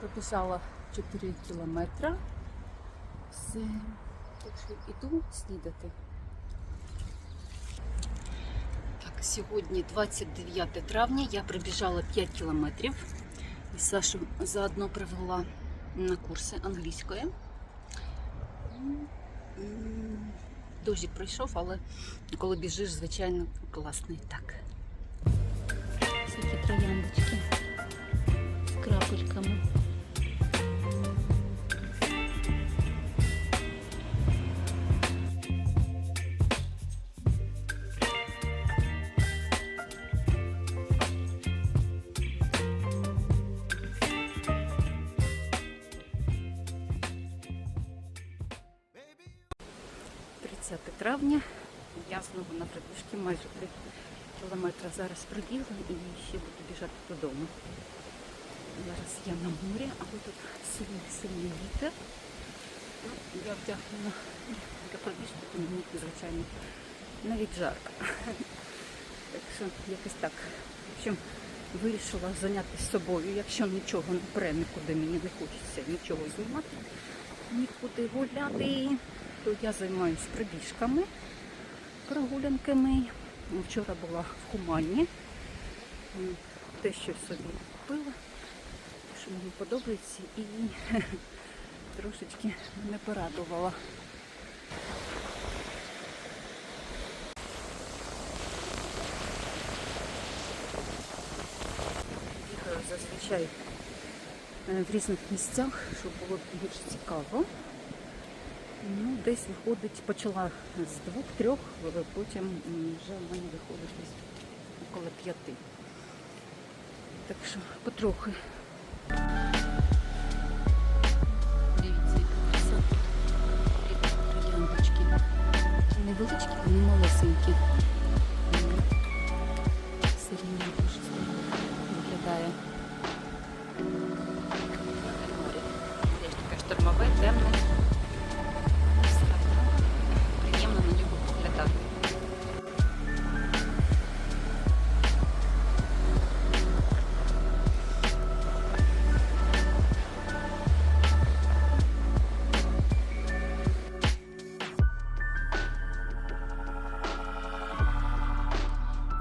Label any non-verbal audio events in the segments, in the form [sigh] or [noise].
пробіжала 4 кілометри. Все. Так що іду снідати. Так, сьогодні 29 травня. Я пробіжала 5 кілометрів. І Сашу заодно привела на курси англійської. Дощик пройшов, але коли біжиш, звичайно, класний. Так. 30 травня. Я знову на пробіжки майже 3 кілометри зараз пробігла і ще буду біжати додому. Зараз я на морі, але тут сильний сильний вітер. Ну, Я вдягнена для пробіжки, тому мені, звичайно, навіть жарко. Так що якось так. В общем, вирішила зайнятися собою. Якщо нічого не пре, нікуди мені не хочеться нічого знімати, нікуди гуляти, я займаюся пробіжками, прогулянками. Вчора була в Хумані. Те, що собі купила, що мені подобається, і [laughs] трошечки мене порадувала. Зазвичай е, в різних місцях, щоб було більш цікаво. Ну, десь виходить, почала з двох-трьох, потім вже в мене виходить десь около п'яти. Так що потрохи. Дивіться, краса. Невеличкі, вони малесенькі.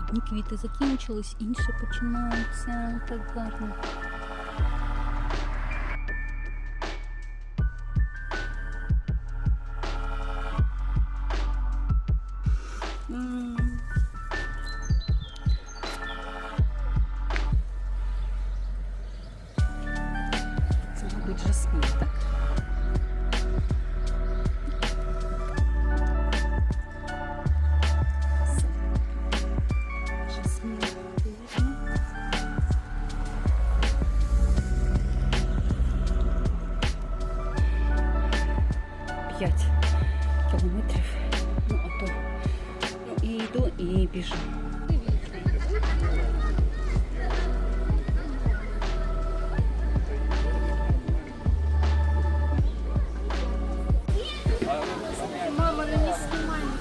Одні квіти закінчились, інші починаються так гарно. Це, мабуть, жасмін, так? 5 кілометрів. Ну, а то ну, і йду, і біжу.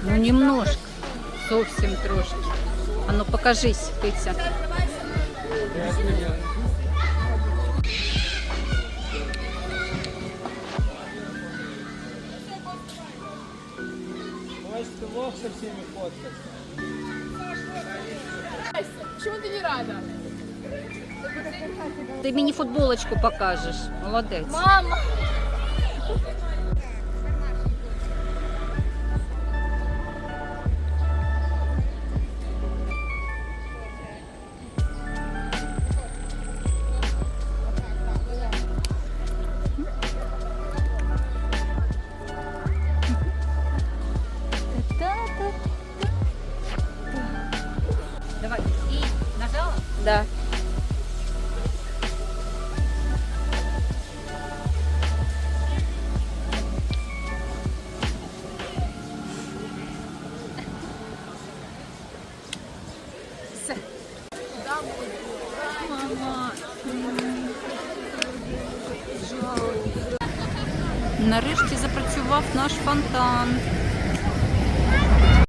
Ну немножко, совсем трошки. А ну покажись, Петя. Может, со всеми фоткаться? Почему ты не рада? Ты мені футболочку покажешь. Молодец. Мама! Да. Нарешті запрацював наш фонтан.